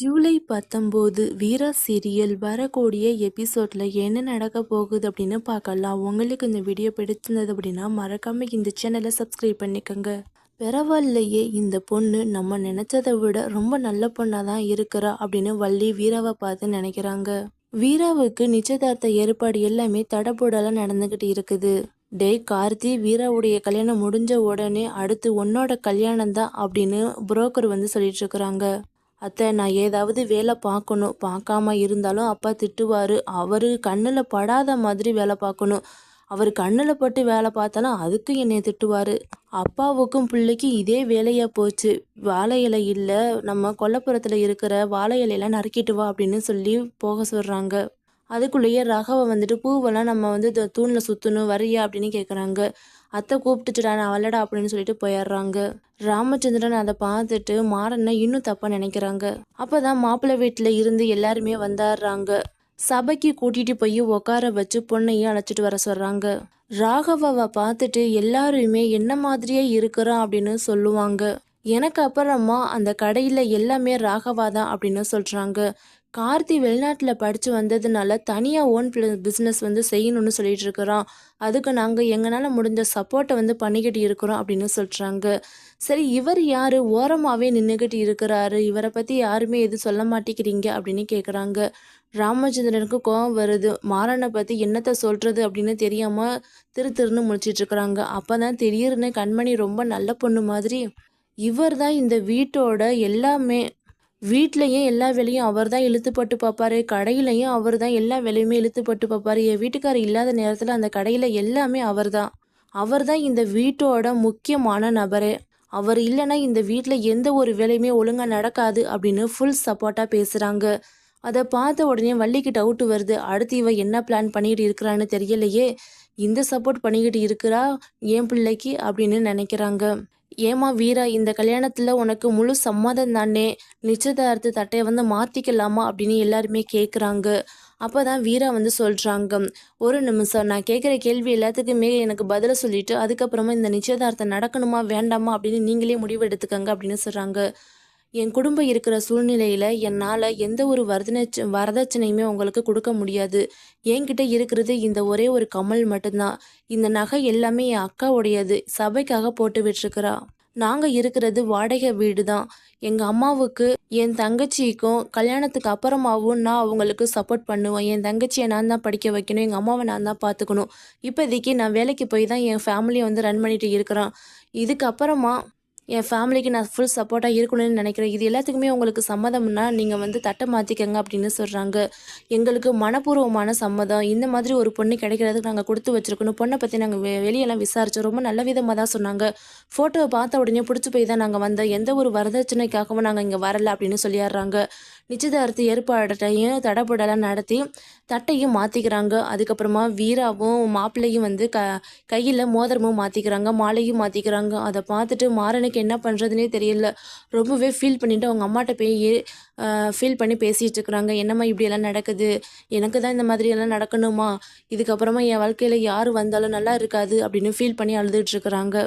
ஜூலை பத்தொம்போது வீரா சீரியல் வரக்கூடிய எபிசோடில் என்ன நடக்க போகுது அப்படின்னு பார்க்கலாம். உங்களுக்கு இந்த வீடியோ பிடிச்சிருந்தது அப்படின்னா மறக்காமல் இந்த சேனலை சப்ஸ்கிரைப் பண்ணிக்கோங்க. பரவாயில்லையே இந்த பொண்ணு நம்ம நினச்சதை விட ரொம்ப நல்ல பொண்ணாக தான் இருக்கிறா அப்படின்னு வள்ளி வீராவை பார்த்து நினைக்கிறாங்க. வீராவுக்கு நிச்சயதார்த்த ஏற்பாடு எல்லாமே தடபுடலாம் நடந்துக்கிட்டு இருக்குது. டேய் கார்த்தி வீராவுடைய கல்யாணம் முடிஞ்ச உடனே அடுத்து உன்னோட கல்யாணம் தான் அப்படின்னு புரோக்கர் வந்து சொல்லிட்டு இருக்கிறாங்க. அத்தை நான் ஏதாவது வேலை பார்க்கணும். பார்க்காம இருந்தாலும் அப்பா திட்டுவார். அவர் கண்ணில் படாத மாதிரி வேலை பார்க்கணும். அவர் கண்ணில் பட்டு வேலை பார்த்தாலும் அதுக்கும் என்னை திட்டுவார். அப்பாவுக்கும் பிள்ளைக்கும் இதே வேலையாக போச்சு. வாழை இலை இல்லை நம்ம கொல்லப்புறத்தில் இருக்கிற வாழை இலையெல்லாம் நறுக்கிட்டு வா அப்படின்னு சொல்லி போக சொல்கிறாங்க அதுக்குள்ளேயே ரகவை வந்துட்டு பூவெல்லாம் நம்ம வந்து த- சுற்றணும் வரியா அப்படின்னு கேட்குறாங்க அத்தை கூப்பிட்டுச்சுடா நான் வரலடா அப்படின்னு சொல்லிட்டு போயிடுறாங்க. ராமச்சந்திரன் அதை பார்த்துட்டு மாறனை இன்னும் தப்பா நினைக்கிறாங்க. அப்பதான் மாப்பிள்ளை வீட்டில் இருந்து எல்லாருமே வந்தாடுறாங்க. சபைக்கு கூட்டிட்டு போய் உட்கார வச்சு பொண்ணையும் அழைச்சிட்டு வர சொல்றாங்க. ராகவாவை பார்த்துட்டு எல்லாருமே என்ன மாதிரியே இருக்கிறான் அப்படின்னு சொல்லுவாங்க. எனக்கு அப்புறமா அந்த கடையில் எல்லாமே ராகவா தான் அப்படின்னு சொல்கிறாங்க கார்த்தி வெளிநாட்டில் படித்து வந்ததுனால தனியாக ஓன் பிஸ்னஸ் வந்து செய்யணும்னு சொல்லிட்டு இருக்கிறோம் அதுக்கு நாங்கள் எங்களால் முடிஞ்ச சப்போர்ட்டை வந்து பண்ணிக்கிட்டு இருக்கிறோம் அப்படின்னு சொல்கிறாங்க சரி இவர் யார்? ஓரமாகவே நின்றுக்கிட்டு இருக்கிறாரு. இவரை பற்றி யாருமே எதுவும் சொல்ல மாட்டேங்கிறீங்க அப்படின்னு கேட்குறாங்க ராமச்சந்திரனுக்கு கோபம் வருது. மாறனை பற்றி என்னத்தை சொல்கிறது அப்படின்னு தெரியாமல் திரு திருன்னு முடிச்சிட்ருக்குறாங்க இருக்கிறாங்க. அப்போ தான் திடீர்னு கண்மணி ரொம்ப நல்ல பொண்ணு மாதிரி இவர் தான் இந்த வீட்டோட எல்லாமே வீட்லேயும் எல்லா வேலையும் அவர் தான் இழுத்துப்பட்டு பார்ப்பாரு. கடையிலையும் அவர் தான் எல்லா வேலையுமே இழுத்துப்பட்டு பார்ப்பாரு. என் வீட்டுக்காரர் இல்லாத நேரத்தில் அந்த கடையில் எல்லாமே அவர் தான் அவர் தான் இந்த வீட்டோட முக்கியமான நபரே. அவர் இல்லைன்னா இந்த வீட்டில் எந்த ஒரு வேலையுமே ஒழுங்காக நடக்காது அப்படின்னு ஃபுல் சப்போர்ட்டாக பேசுகிறாங்க அதை பார்த்த உடனே வள்ளிக்கு டவுட் வருது. அடுத்து இவ என்ன பிளான் பண்ணிக்கிட்டு இருக்கிறான்னு தெரியலையே. இந்த சப்போர்ட் பண்ணிக்கிட்டு இருக்கிறா? என் பிள்ளைக்கு? அப்படின்னு நினைக்கிறாங்க. ஏமா வீரா இந்த கல்யாணத்தில் உனக்கு முழு சம்மதம் தானே? நிச்சயதார்த்த தட்டையை வந்து மாற்றிக்கலாமா அப்படின்னு எல்லாருமே கேட்குறாங்க அப்போ தான் வீரா வந்து சொல்கிறாங்க ஒரு நிமிஷம் நான் கேட்குற கேள்வி எல்லாத்துக்குமே எனக்கு பதிலை சொல்லிவிட்டு அதுக்கப்புறமா இந்த நிச்சயதார்த்தம் நடக்கணுமா வேண்டாமா அப்படின்னு நீங்களே முடிவு எடுத்துக்கங்க அப்படின்னு சொல்கிறாங்க என் குடும்பம் இருக்கிற சூழ்நிலையில் என்னால் எந்த ஒரு வரதட்ச வரதட்சணையுமே உங்களுக்கு கொடுக்க முடியாது. என்கிட்ட இருக்கிறது இந்த ஒரே ஒரு கமல் மட்டும்தான். இந்த நகை எல்லாமே என் அக்காவுடையது. சபைக்காக போட்டு விட்டுருக்கிறா. நாங்கள் இருக்கிறது வாடகை வீடு தான் எங்கள் அம்மாவுக்கு என் தங்கச்சிக்கும் கல்யாணத்துக்கு அப்புறமாவும் நான் அவங்களுக்கு சப்போர்ட் பண்ணுவேன். என் தங்கச்சியை நான் தான் படிக்க வைக்கணும். எங்கள் அம்மாவை நான் தான் பார்த்துக்கணும் இப்போதைக்கு நான் வேலைக்கு போய் தான் என் ஃபேமிலியை வந்து ரன் பண்ணிட்டு இருக்கிறேன். இதுக்கப்புறமா என் ஃபேமிலிக்கு நான் ஃபுல் சப்போர்ட்டாக இருக்கணும்னு நினைக்கிறேன். இது எல்லாத்துக்குமே உங்களுக்கு சம்மதம்னா நீங்கள் வந்து தட்டை மாற்றிக்கங்க அப்படின்னு சொல்கிறாங்க எங்களுக்கு மனப்பூர்வமான சம்மதம். இந்த மாதிரி ஒரு பொண்ணு கிடைக்கிறதுக்கு நாங்கள் கொடுத்து வச்சிருக்கணும். பொண்ணை பற்றி நாங்கள் வெ வெளியெல்லாம் விசாரித்தோம் ரொம்ப நல்ல விதமாக தான் சொன்னாங்க. ஃபோட்டோவை பார்த்த உடனே பிடிச்சி போய் தான் நாங்கள் வந்தோம். எந்த ஒரு வரதட்சணைக்காகவும் நாங்கள் இங்கே வரல அப்படின்னு சொல்லிடுறாங்க நிச்சயதார்த்த ஏற்பாட்டையும் தடப்படலாம் நடத்தி தட்டையும் மாற்றிக்கிறாங்க அதுக்கப்புறமா வீராவும் மாப்பிள்ளையும் வந்து க கையில் மோதிரமும் மாற்றிக்கிறாங்க மாலையும் மாற்றிக்கிறாங்க அதை பார்த்துட்டு மாறனுக்கு என்ன பண்ணுறதுனே தெரியல. ரொம்பவே ஃபீல் பண்ணிட்டு அவங்க அம்மாட்ட போய் ஃபீல் பண்ணி பேசிகிட்டு இருக்கிறாங்க. என்னம்மா இப்படியெல்லாம் நடக்குது? எனக்கு தான் இந்த மாதிரியெல்லாம் நடக்கணுமா? இதுக்கப்புறமா என் வாழ்க்கையில் யார் வந்தாலும் நல்லா இருக்காது அப்படின்னு ஃபீல் பண்ணி அழுதுகிட்ருக்குறாங்க இருக்கிறாங்க.